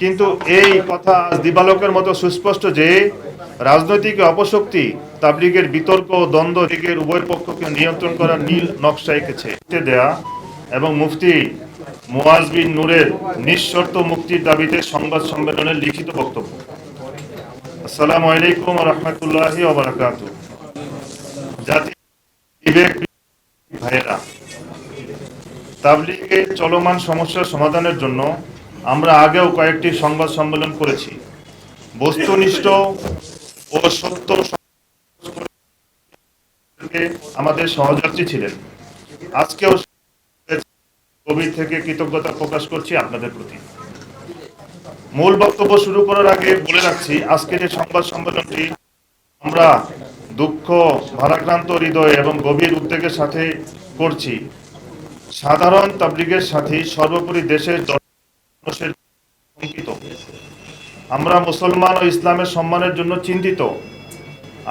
কিন্তু এই কথা দিবালোকের মতো সুস্পষ্ট যে রাজনৈতিক অপশক্তি তাবলিগের বিতর্ক দ্বন্দ্ব দিকের উভয় পক্ষকে নিয়ন্ত্রণ করার নীল নকশা এঁকেছে। দেয়া এবং মুফতি মুয়াজ বিন নূরের নিঃশর্ত মুক্তির দাবিতে সংবাদ সম্মেলনের লিখিত বক্তব্য। আসসালামু আলাইকুম রহমতুল্লাহি ওবরাকাত জাতি বিবেক তাবলিগের চলমান সমস্যার সমাধানের জন্য আমরা আগেও কয়েকটি সংবাদ সম্মেলন করেছি। বস্তুনিষ্ঠ ও সত্য আমাদের সহযাত্রী ছিলেন। আজকেও গভীর থেকে কৃতজ্ঞতা প্রকাশ করছি আপনাদের প্রতি। মূল বক্তব্য শুরু করার আগে বলে রাখছি, আজকের এই সংবাদ সম্মেলনটি আমরা দুঃখ, ভারাক্রান্ত হৃদয় এবং গভীর উদ্বেগের সাথে করছি। সাধারণ তাবলিগের সাথে সর্বোপরি দেশের শঙ্কিত আমরা মুসলমান ও ইসলামের সম্মানের জন্য চিন্তিত।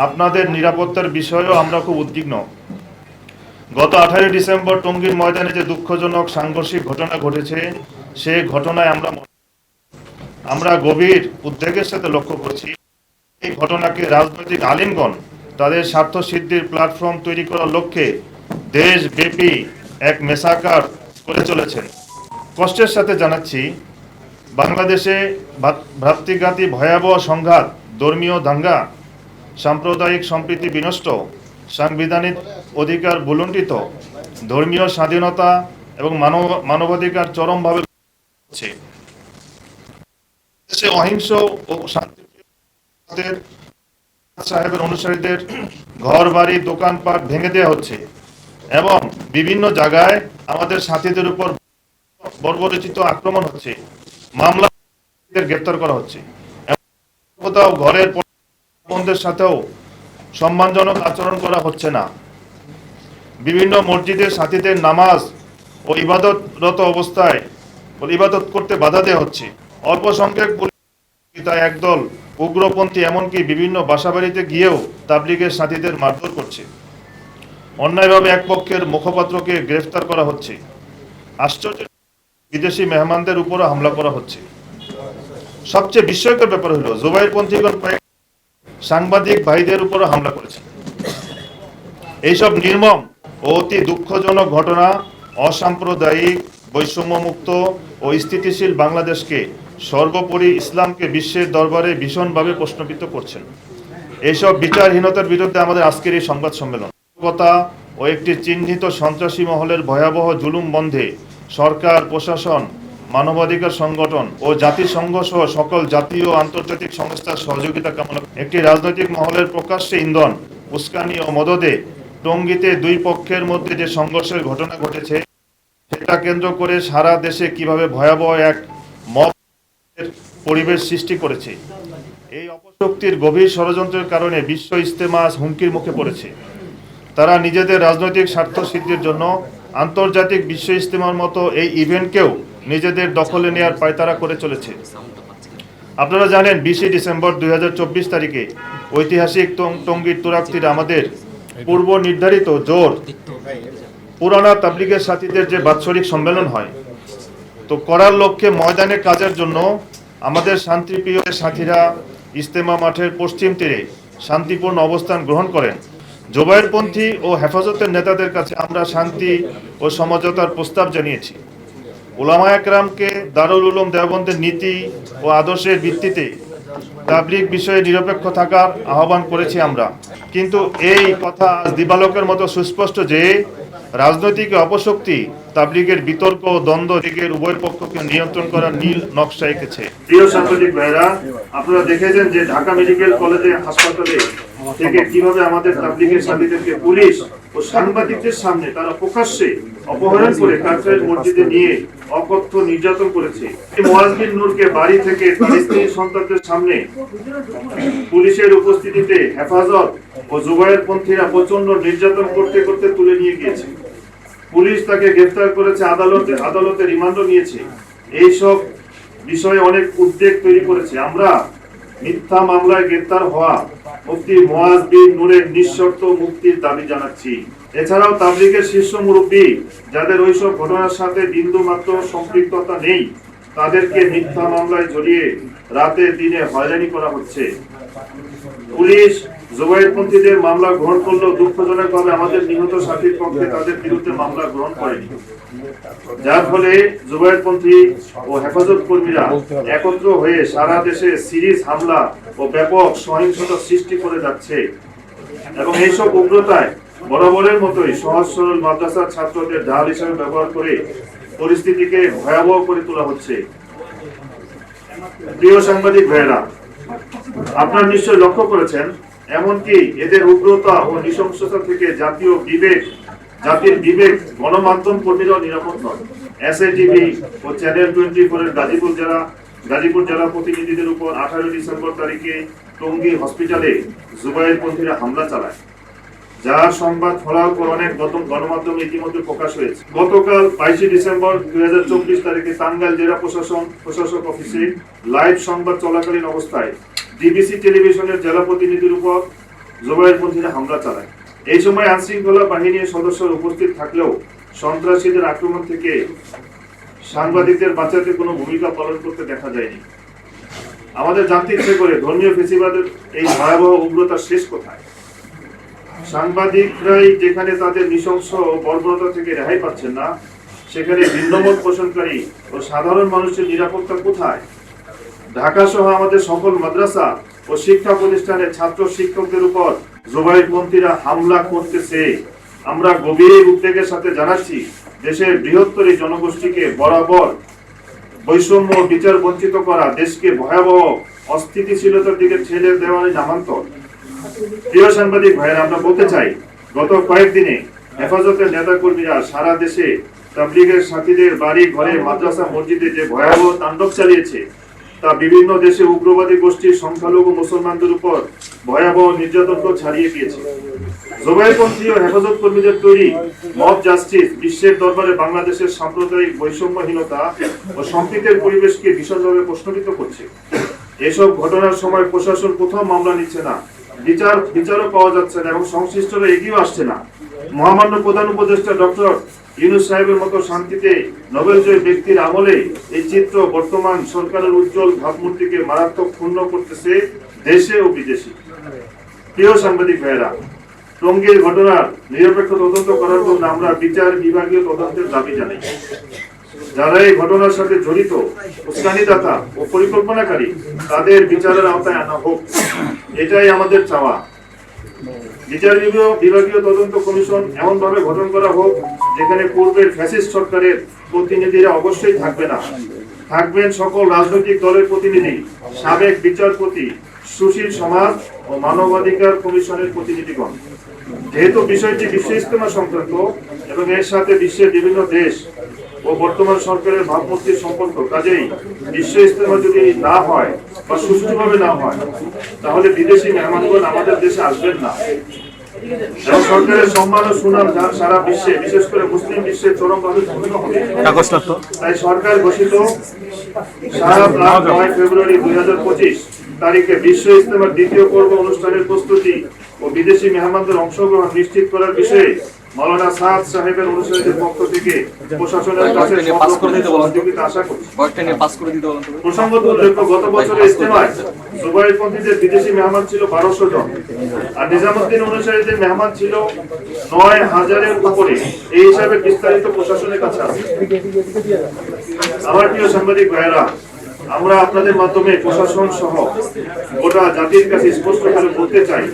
আপনাদের নিরাপত্তার বিষয়েও আমরা খুব উদ্বিগ্ন। গত আঠারোই ডিসেম্বর টঙ্গীর ময়দানে যে দুঃখজনক সাংঘর্ষিক ঘটনা ঘটেছে, সে ঘটনায় আমরা আমরা গভীর উদ্বেগের সাথে লক্ষ্য করছি। এই ঘটনাকে রাজনৈতিক আলিমগণ তাদের স্বার্থ সিদ্ধির প্ল্যাটফর্ম তৈরি করার লক্ষ্যে দেশব্যাপী এক মেসাকার করে চলেছেন। কষ্টের সাথে জানাচ্ছি বাংলাদেশে ভ্রাতৃঘাতী ভয়াবহ সংঘাত, ধর্মীয় দাঙ্গা, সাম্প্রদায়িক সম্প্রীতি বিনষ্ট, সাংবিধানিক অধিকার বুলণ্ডিত ধর্মীয় স্বাধীনতা এবং মানব মানবাধিকার চরমভাবে হচ্ছে। দেশে অহিংস ও শান্তিপ্রিয় সাহেবের অনুসারীদের ঘর, বাড়ি, দোকানপাট ভেঙে দেওয়া হচ্ছে এবং বিভিন্ন জায়গায় আমাদের সাথীদের উপর বর্বরচিত আক্রমণ হচ্ছে। মামলা গ্রেপ্তার করা হচ্ছে। কোথাও ঘরের বন্ধুদের সাথেও সম্মানজনক আচরণ করা হচ্ছে না। বিভিন্ন মসজিদের সাথীদের নামাজ ও ইবাদতরত অবস্থায় ইবাদত করতে বাধা দেওয়া হচ্ছে। অল্প সংখ্যক একদল উগ্রপন্থী এমনকি বিভিন্ন বাসাবাড়িতে গিয়েও তাবলিগের সাথীদের মারধর করছে। অন্যায়ভাবে এক পক্ষের মুখপাত্রকে গ্রেফতার করা হচ্ছে। আশ্চর্য বিদেশি মেহমানদের উপরও হামলা করা হচ্ছে। সবচেয়ে বিস্ময়কর ব্যাপার হলো জুবাইর পন্থীগণ কয়েক সাংবাদিক ভাইদের উপরও হামলা করেছে। এইসব নির্মম ও অতি দুঃখজনক ঘটনা, অসাম্প্রদায়িক, বৈষম্যমুক্ত ও স্থিতিশীল বাংলাদেশকে সর্বোপরি ইসলামকে বিশ্বের দরবারে ভীষণভাবে প্রশ্নবিদ্ধ করছেন। এইসব বিচারহীনতার বিরুদ্ধে আমাদের আজকের এই সংবাদ সম্মেলন। ও একটি চিহ্নিত সন্ত্রাসী মহলের ভয়াবহ জুলুম বন্ধে সরকার, প্রশাসন, মানবাধিকার সংগঠন ও জাতিসংঘ সহ সকল জাতীয় ও আন্তর্জাতিক সংস্থার সহযোগিতা কামনা একটি রাজনৈতিক মহলের প্রকাশ্যে ইন্ধন, উস্কানি ও মদদে টঙ্গীতে দুই পক্ষের মধ্যে যে সংঘর্ষের ঘটনা ঘটেছে, সেটা কেন্দ্র করে সারা দেশে কীভাবে ভয়াবহ এক মব পরিবেশ সৃষ্টি করেছে। এই অপশক্তির গভীর ষড়যন্ত্রের কারণে বিশ্ব ইস্তেমা আজ হুমকির মুখে পড়েছে। তারা নিজেদের রাজনৈতিক স্বার্থ সিদ্ধির জন্য আন্তর্জাতিক বিশ্ব ইজতেমার মতো এই ইভেন্টকেও নিজেদের দখলে নেওয়ার পায়তারা করে চলেছে। আপনারা জানেন, বিশে ডিসেম্বর দুই হাজার চব্বিশ তারিখে ঐতিহাসিক টঙ্গীর তুরাক্তির আমাদের পূর্ব নির্ধারিত জোর পুরানা তাবলিগের সাথীদের যে বাৎসরিক সম্মেলন হয়, তো করার লক্ষ্যে ময়দানে কাজের জন্য আমাদের শান্তিপ্রিয় সাথীরা ইস্তেমা মাঠের পশ্চিম তীরে শান্তিপূর্ণ অবস্থান গ্রহণ করেন। জোবাইরপন্থী ও হেফাজতের নেতাদের কাছে আমরা শান্তি ও সমঝোতার প্রস্তাব জানিয়েছি। ওলামা একরামকে দারুল উলুম দেওবন্দের নীতি ও আদর্শের ভিত্তিতে তাবলিগ বিষয়ে নিরপেক্ষ থাকার আহ্বান করেছি আমরা। কিন্তু এই কথা আজ দিবালোকের মতো সুস্পষ্ট যে, রাজনৈতিক অপশক্তি তাবলিগের বিতর্ক ও দ্বন্দ্ব দিকের উভয় পক্ষকে নিয়ন্ত্রণ করার নীল নকশা এঁকেছে। প্রিয় সাংবাদিক ভাইরা আপনারা দেখেছেন যে ঢাকা মেডিকেল কলেজে হাসপাতালে থেকে কীভাবে আমাদের তাবলিগের সাথীদেরকে পুলিশ ও সাংবাদিকদের সামনে তারা প্রকাশ্যে অপহরণ করে কাকরাইল মসজিদে নিয়ে অকথ্য নির্যাতন করেছে। মোয়াজবিন নূরকে বাড়ি থেকে তার স্ত্রী সন্তানদের সামনে পুলিশের উপস্থিতিতে হেফাজত ও জুবাইর পন্থীরা প্রচণ্ড নির্যাতন করতে করতে তুলে নিয়ে গিয়েছে। পুলিশ তাকে গ্রেফতার করেছে আদালতে আদালতে রিমান্ডও নিয়েছে। এইসব বিষয়ে অনেক উদ্বেগ তৈরি করেছে। আমরা মিথ্যা মামলায় গ্রেফতার হওয়া মুফতি মোয়াজ বিন নূরের নিঃশর্ত মুক্তির দাবি জানাচ্ছি। এছাড়াও তাবলিগের শীর্ষ মুরব্বী, যাদের ওইসব ঘটনার সাথে বিন্দু মাত্র সম্পৃক্ততা নেই, তাদেরকে মিথ্যা মামলায় জড়িয়ে রাতে দিনে হয়রানি করা হচ্ছে। পুলিশ, জুবাইরপন্থীদের মামলা গ্রহণ করলেও দুঃখজনকভাবে আমাদের নিহত সাথীর পক্ষে তাদের বিরুদ্ধে মামলা গ্রহণ করেনি। যার ফলে জুবাইরপন্থী ও হেফাজত কর্মীরা একত্র হয়ে সারা দেশে সিরিজ হামলা ও ব্যাপক সহিংসতা সৃষ্টি করে যাচ্ছে। এবং এইসব উগ্রতায় বরাবরের মতোই সহজ সরল মাদ্রাসার ছাত্রদের ঢাল হিসেবে ব্যবহার করে পরিস্থিতিকে ভয়াবহ করে তোলা হচ্ছে। প্রিয় সাংবাদিক ভাইয়েরা, আপনারা নিশ্চয় লক্ষ্য করেছেন, এমনকি এদের উগ্রতা ও নৃশংসতা থেকে জাতীয় বিবেক জাতির বিবেক, গণমাধ্যম কর্মীরাও নিরাপদ নয়। এসএটিভি ও চ্যানেল টোয়েন্টি ফোরের গাজীপুর জেলা গাজীপুর জেলা প্রতিনিধিদের উপর আঠারো ডিসেম্বর তারিখে টঙ্গী হসপিটালে জুবাইরপন্থীরা হামলা চালায়। যার সংবাদ ফলাও অনেক গণমাধ্যমে ইতিমধ্যে প্রকাশ হয়েছে। গতকাল বাইশে ডিসেম্বর দুই হাজার চব্বিশ তারিখে টাঙ্গাইল জেলা প্রশাসন প্রশাসক অফিসে লাইভ সংবাদ চলাকালীন অবস্থায় ডিবিসি টেলিভিশনের জেলা প্রতিনিধির উপর জোবাইরপন্থীরা হামলা চালায়। এই সময় আইনশৃঙ্খলা বাহিনীর সদস্য উপস্থিত থাকলেও সন্ত্রাসীদের আক্রমণ থেকে সাংবাদিকদের বাঁচাতে কোনো ভূমিকা পালন করতে দেখা যায়নি। আমাদের জানতে ইচ্ছে করে ধর্মীয় ফেসিবাদের এই ভয়াবহ উগ্রতার শেষ কোথায়? সাংবাদিকরাই যেখানে তাদের নৃশংস ও বর্বরতা থেকে রেহাই পাচ্ছেন না, সেখানে ভিন্নমত পোষণকারী ও সাধারণ মানুষের নিরাপত্তা কোথায়? ঢাকা সহ আমাদের সকল মাদ্রাসা ও শিক্ষা প্রতিষ্ঠানে ছাত্র শিক্ষকদের উপর জোবাইরপন্থীরা হামলা করতেছে। আমরা গভীর উদ্বেগের সাথে জানাচ্ছি, দেশের বৃহত্তর এই জনগোষ্ঠীকে বরাবর বৈষম্য বিচার বঞ্চিত করা দেশকে ভয়াবহ অস্থিতিশীলতার দিকে ঠেলে দেওয়ার নামান্তর। প্রিয় সাংবাদিক ভাইয়েরা, আমরা বলতে চাই, গত কয়েকদিনে হেফাজতের নেতা কর্মীরা সারা দেশে তাবলিগের সাথীদের বাড়ি, ঘরে, মাদ্রাসা, মসজিদে যে ভয়াবহ তাণ্ডব চালিয়েছে, তা বিভিন্ন দেশে উগ্রবাদী গোষ্ঠীর সংখ্যালঘু মুসলমানদের উপর ভয়াবহ নির্যাতনকে ছাড়িয়ে গিয়েছে জোবাইরপন্থী ও হেফাজত কর্মীদের তৈরি মব জাস্টিস বিশ্বের দরবারে বাংলাদেশের সাম্প্রদায়িক বৈষম্যহীনতা ও সম্প্রীতের পরিবেশকে ভীষণভাবে প্রশ্নবিত করছে। এসব ঘটনার সময় প্রশাসন কোথাও মামলা নিচ্ছে না। বিচার, বিচারও পাওয়া যাচ্ছে না এবং সংশ্লিষ্টরা এগিয়েও আসছে না। মহামান্য প্রধান উপদেষ্টা ডক্টর ইউনুস সাহেবের মতো শান্তিতে নোবেলজয়ী ব্যক্তির আমলে এই চিত্র বর্তমান সরকারের উজ্জ্বল ভাবমূর্তিকে মারাত্মক ক্ষুণ্ণ করতেছে দেশে ও বিদেশে। প্রিয় সাংবাদিক ভাইয়েরা টঙ্গীর ঘটনার নিরপেক্ষ তদন্ত করার জন্য আমরা বিচার বিভাগীয় তদন্তের দাবি জানাই। যারা এই ঘটনার সাথে জড়িত, উস্কানিদাতা ও পরিকল্পনাকারী, তাদের বিচারের আওতায় আনা হোক। এটাই আমাদের চাওয়া। বিচার বিভাগীয় তদন্ত কমিশন এমন ভাবে গঠন করা হোক, যেখানে পূর্বের ফ্যাসিস্ট সরকারের প্রতিনিধিরা অবশ্যই থাকবে না। থাকবেন সকল রাজনৈতিক দলের প্রতিনিধি, সাবেক বিচারপতি সুশীল সমাজ ও মানবাধিকার কমিশনের প্রতিনিধিগণ। যেহেতু বিষয়টি বিশ্ব ইস্তেমা সংক্রান্ত এবং এর সাথে বিশ্বের বিভিন্ন দেশ ও বর্তমান সরকারের ভাবমূর্তির সম্পর্ক কাজেই বিশ্ব ইস্তেমা যদি না হয় বা সুষ্ঠুভাবে না হয় তাহলে বিদেশি মেহমানগণ আমাদের দেশে আসবেন না। এবং সরকারের সম্মান ও সুনাম সারা বিশ্বে বিশেষ করে মুসলিম বিশ্বে চরমভাবে হবে। তাই সরকার ঘোষিত সারা নয় ফেব্রুয়ারি দুই হাজার পঁচিশ তারিখে বিশ্ব ইস্তেমার দ্বিতীয় পর্ব অনুষ্ঠানের প্রস্তুতি ও বিদেশি মেহমানদের অংশগ্রহণ নিশ্চিত করার বিষয়ে মাওলানা সাদ সাহেবের অনুসারীদের পক্ষ থেকে প্রশাসনের কাছে পাস করে দিতে বলুন সহযোগিতা আশা করছি। পাস করে দিতে বলেন প্রসঙ্গত উল্লেখ্য গত বছরের ইস্তেমায় জুবাইরপন্থীদের বিদেশি মেহমান ছিল বারোশো জন আর নিজামুদ্দিন অনুসারীদের মেহমান ছিল নয় হাজারের উপরে। এই হিসাবে বিস্তারিত প্রশাসনের কাছে আছে। আমার প্রিয় সাংবাদিক ভাইয়েরা আমরা আপনাদের মাধ্যমে প্রশাসন সহ গোটা জাতির কাছে স্পষ্ট করে বলতে চাই,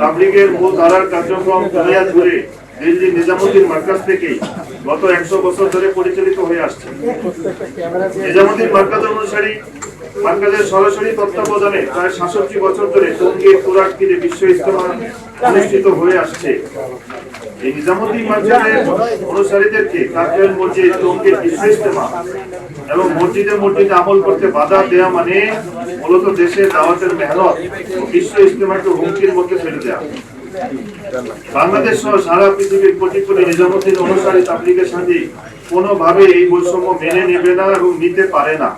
তাবলিগের মূল ধারার কার্যক্রম দুনিয়া ধরে দিল্লি নিজামুদ্দিন মার্কাজ থেকেই গত একশো বছর ধরে পরিচালিত হয়ে আসছে। নিজামুদ্দিন মার্কাজের অনুসারী মার্কাজের সরাসরি তত্ত্বাবধানে প্রায় সাতষট্টি বছর ধরে টঙ্গীর তুরাক তীরে বিশ্ব ইস্তেমা অনুষ্ঠিত হয়ে আসছে। এই নিজামুদ্দিন মার্কাজের অনুসারীদেরকে কাকরাইল মসজিদ টঙ্গীর বিশ্ব ইস্তেমা এবং মসজিদে মসজিদে আমল করতে বাধা দেয়া মানে মূলত দেশের দাওয়াতের মেহনত বিশ্ব ইস্তেমাকে হুমকির মধ্যে ফেলে দেওয়া বাংলাদেশ সহ সারা পৃথিবীর কোটি কোটি নিজামতির অনুসারে তাবলিগের সাথে কোনোভাবে এই বৈষম্য মেনে নেবে না এবং নিতে পারে না।